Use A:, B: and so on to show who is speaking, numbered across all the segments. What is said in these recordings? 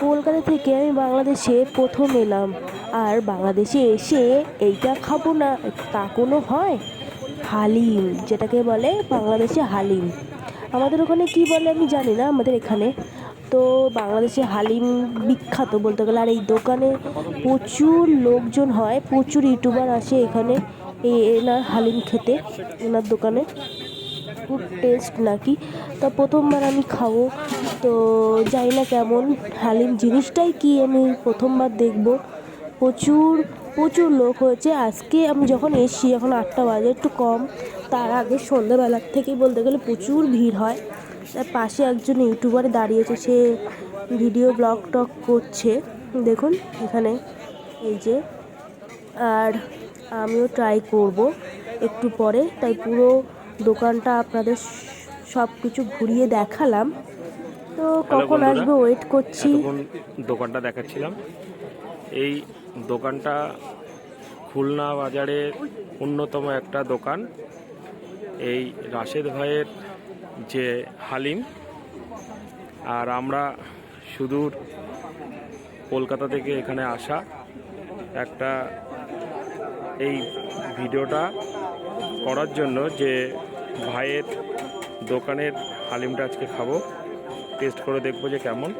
A: কলকাতা থেকে আমি বাংলাদেশে প্রথম এলাম। আর বাংলাদেশে এসে এইটা খাব না, তা কোনো হয়? হালিম, যেটাকে বলে বাংলাদেশে হালিম। আমাদের ওখানে কি বলে আমি জানি না আমাদের এখানে। তো বাংলাদেশে হালিম বিখ্যাত বলতে গেলে। আর এই দোকানে প্রচুর লোকজন হয়, প্রচুর ইউটিউবার আসে এখানে। এই এনার হালিম খেতে, এনার দোকানে। খুব টেস্ট নাকি? তা প্রথমবার আমি খাব। তো জানি না কেমন হালিম, জিনিসটাই কি আমি প্রথমবার দেখব? প্রচুর প্রচুর লোক হয়েছে। আজকে আমি যখন এসছি এখন আটটা বাজে, একটু কম। তার আগে সন্ধ্যাবেলার থেকেই বলতে গেলে প্রচুর ভিড় হয়। তার পাশে একজন ইউটিউবার দাঁড়িয়েছে সে ভিডিও ব্লগ টক করছে। দেখুন এখানে, এই যে। আর আমিও ট্রাই করব একটু পরে। তাই পুরো দোকানটা আপনাদের সব কিছু ঘুরিয়ে দেখালাম। তো কখন আসবে? ওয়েট করছি।
B: দোকানটা দেখাচ্ছিলাম। এই দোকানটা খুলনা বাজারের অন্যতম একটা দোকান। এই রাশেদ ভাইয়ের যে হালিম। আর আমরা সুদূর কলকাতা থেকে এখানে আসা একটা এই ভিডিওটা করার জন্য যে ভাইয়ের দোকানের হালিমটা আজকে খাব। টেস্ট করে দেখব যে কেমন।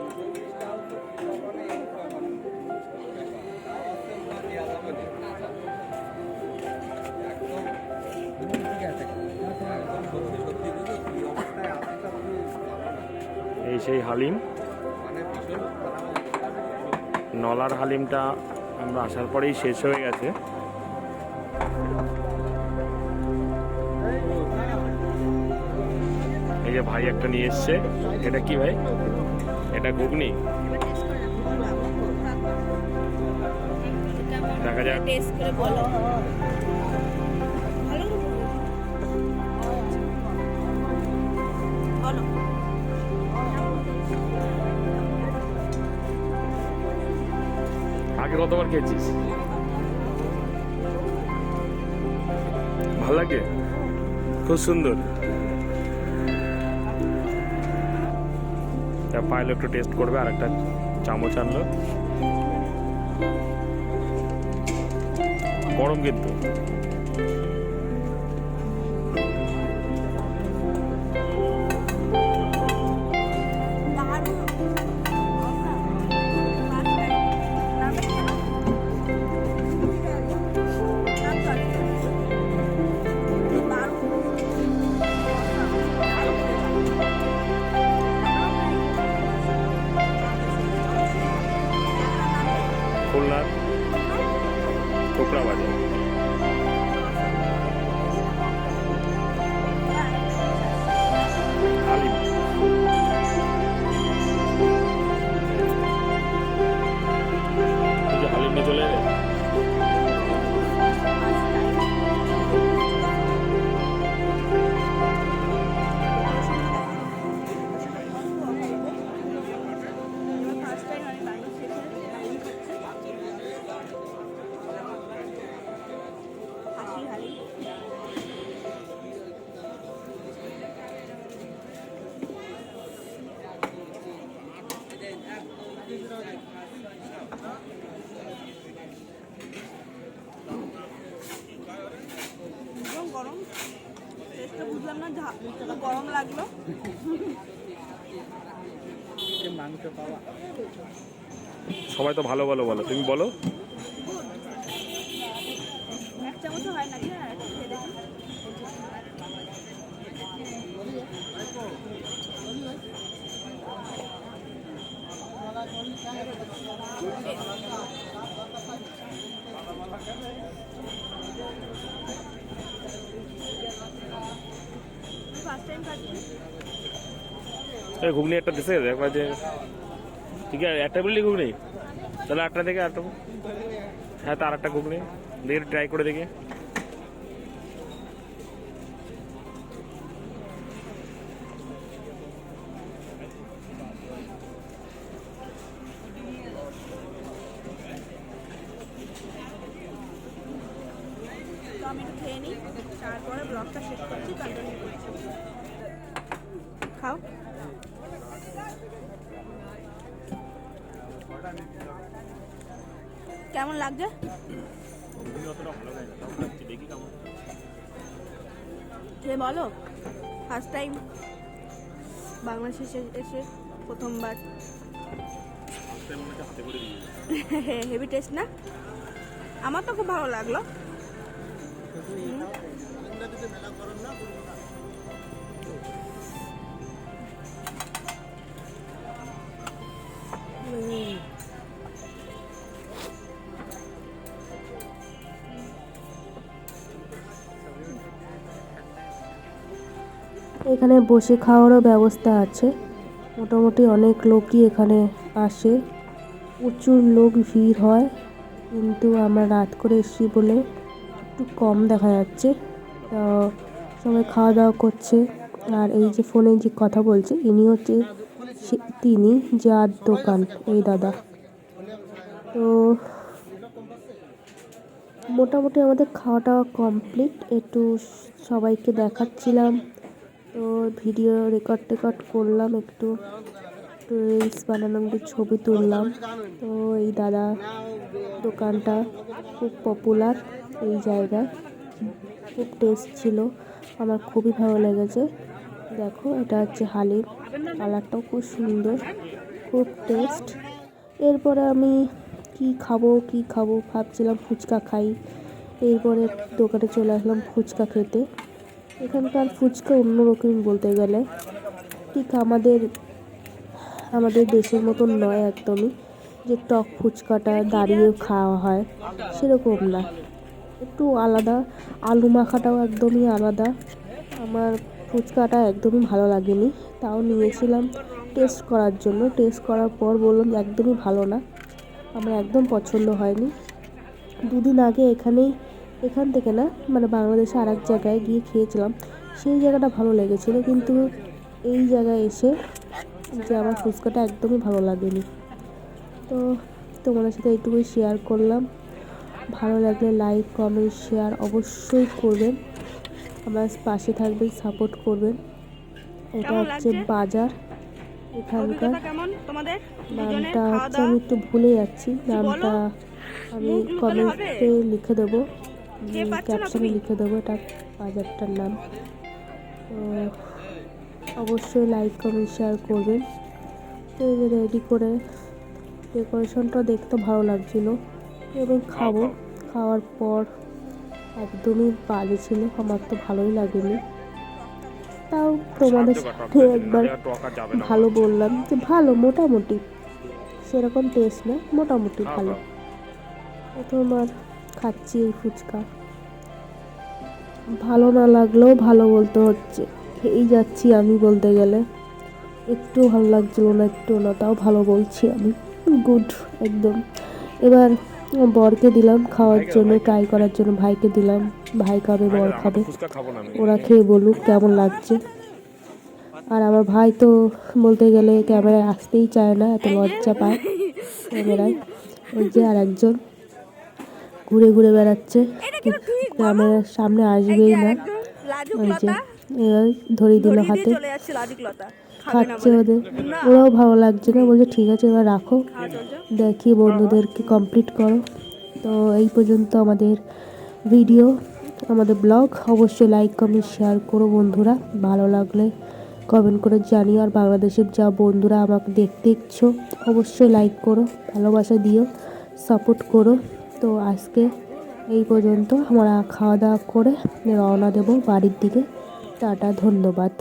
B: এই সেই হালিম। নলার হালিমটা আমরা আসার পরেই শেষ হয়ে গেছে। এই যে ভাই একটা নিয়ে এসছে। এটা কি ভাই? এটা ঘুগনি? দেখা যাক। আগে কতবার খেয়েছিস? ভালো লাগে? খুব সুন্দর। পাইলো একটু টেস্ট করবে আর একটা চামচ আনলো। গরম কিন্তু।
C: ঝা- গরম লাগল।
B: সবাই তো ভালো ভালো বলো তুমি বলো।
C: হয় নাকি হ্যাঁ একটু খেয়ে দেখি ফার্স্ট টাইম খাচ্ছি
B: এই ঘুগনি একটা দিছে, একবার যে ঠিক আছে, একটা বললি ঘুগনি? তাহলে আটটা থেকে আটটা হ্যাঁ তার একটা ঘুগনি। দেখি ট্রাই করে দেখি।
C: আমি খেয়ে নিই, তারপরে ব্লগটা শেষ করছি কন্টিনিউ করছি খাও কেমন লাগছে? খেয়ে বলো ফার্স্ট টাইম বাংলাদেশে এসে প্রথমবার। হেভি টেস্ট না? আমার তো খুব ভালো লাগল।
A: এখানে বসে খাওয়ারও ব্যবস্থা আছে। মোটামুটি অনেক লোকই এখানে আসে। প্রচুর লোক ভিড় হয়। কিন্তু আমরা রাত করে এসেছি বলে একটু কম দেখা যাচ্ছে। তো সবাই খাওয়া দাওয়া করছে। আর এই যে ফোনে যে কথা বলছে, ইনি হচ্ছে তিনি যার দোকান। এই দাদা। তো মোটামুটি আমাদের খাওয়া দাওয়া কমপ্লিট। একটু সবাইকে দেখাচ্ছিলাম। তো ভিডিও রেকর্ড টেকর্ড করলাম একটু। রিলস বানালাম, একটু ছবি তুললাম। তো এই দাদা, দোকানটা খুব পপুলার এই জায়গায়। খুব টেস্ট ছিল। আমার খুবই ভালো লেগেছে। দেখো, এটা হচ্ছে হালিম। কালারটাও খুব সুন্দর, খুব টেস্ট এরপরে আমি কি খাব কি খাব ভাবছিলাম ফুচকা খাই। এরপরে দোকানে চলে আসলাম ফুচকা খেতে। এখানকার ফুচকা অন্যরকম বলতে গেলে। ঠিক আমাদের আমাদের দেশের মতন নয় একদমই, যে টক ফুচকাটা দাঁড়িয়ে খাওয়া হয়, সেরকম না। একটু আলাদা, আলু মাখাটাও একদমই আলাদা। আমার ফুচকাটা একদমই ভালো লাগেনি, তাও নিয়েছিলাম টেস্ট করার জন্য। টেস্ট করার পর বললাম একদমই ভালো না, আমার একদম পছন্দ হয়নি। দুদিন আগে এখানেই, এখান থেকে না মানে বাংলাদেশে আর এক জায়গায় গিয়ে খেয়েছিলাম, সেই জায়গাটা ভালো লেগেছিলো, কিন্তু এই জায়গায় এসে যে আমার ফুচকাটা একদমই ভালো লাগেনি। তো তোমাদের সাথে এইটুকুই শেয়ার করলাম। ভালো লাগলে লাইক কমেন্ট শেয়ার অবশ্যই করবেন। আমার পাশে থাকবেন সাপোর্ট করবেন। এটা হচ্ছে বাজার এখানকার। নামটা হচ্ছে আমি একটু ভুলে যাচ্ছি। নামটা আমি কমেন্টে লিখে দেবো। ক্যাপশনে লিখে দেবো এটা বাজারটার নাম। তো অবশ্যই লাইক কমেন্ট শেয়ার করবেন। তো রেডি করে ডেকোরেশনটা দেখতে ভালো লাগছিল। এবং খাব। খাওয়ার পর একদমই বাজে ছিল আমার তো ভালোই লাগেনি। তাও তোমাদের সাথে একবার ভালো বললাম যে ভালো মোটামুটি। সেরকম টেস্ট না মোটামুটি
B: খাও,
A: ভালো। প্রথমবার খাচ্ছি এই ফুচকা। ভালো না লাগলেও ভালো বলতে হচ্ছে। খেয়েই যাচ্ছি আমি বলতে গেলে। একটু ভালো লাগছিল না একটু না তাও ভালো বলছি আমি। গুড একদম। এবার বরকে দিলাম খাওয়ার জন্য ট্রাই করার জন্য ভাইকে দিলাম। ভাই খাবে বর খাবে? ওরা খেয়ে বলুক কেমন লাগছে। আর আমার ভাই তো বলতে গেলে ক্যামেরায় আসতেই চায় না এত লজ্জা পায় ক্যামেরায়। ওই যে আর একজন ঘুরে ঘুরে বেড়াচ্ছে ক্যামেরার সামনে আসবেই না। ওই যে ধরিয়ে দিল হাতে। খাচ্ছে ওদের। ওরাও ভালো লাগছে না বলছে ঠিক আছে এবার রাখো। দেখি বন্ধুদেরকে কমপ্লিট করো। তো এই পর্যন্ত আমাদের ভিডিও আমাদের ব্লগ অবশ্যই লাইক কমেন্ট শেয়ার করো বন্ধুরা। ভালো লাগলে কমেন্ট করে জানিও। আর বাংলাদেশের যা বন্ধুরা আমাকে দেখতে ইচ্ছো অবশ্যই লাইক করো ভালোবাসা দিও সাপোর্ট করো। তো আজকে এই পর্যন্ত আমরা খাওয়া দাওয়া করে রওনা দেবো বাড়ির দিকে। টাটা ধন্যবাদ।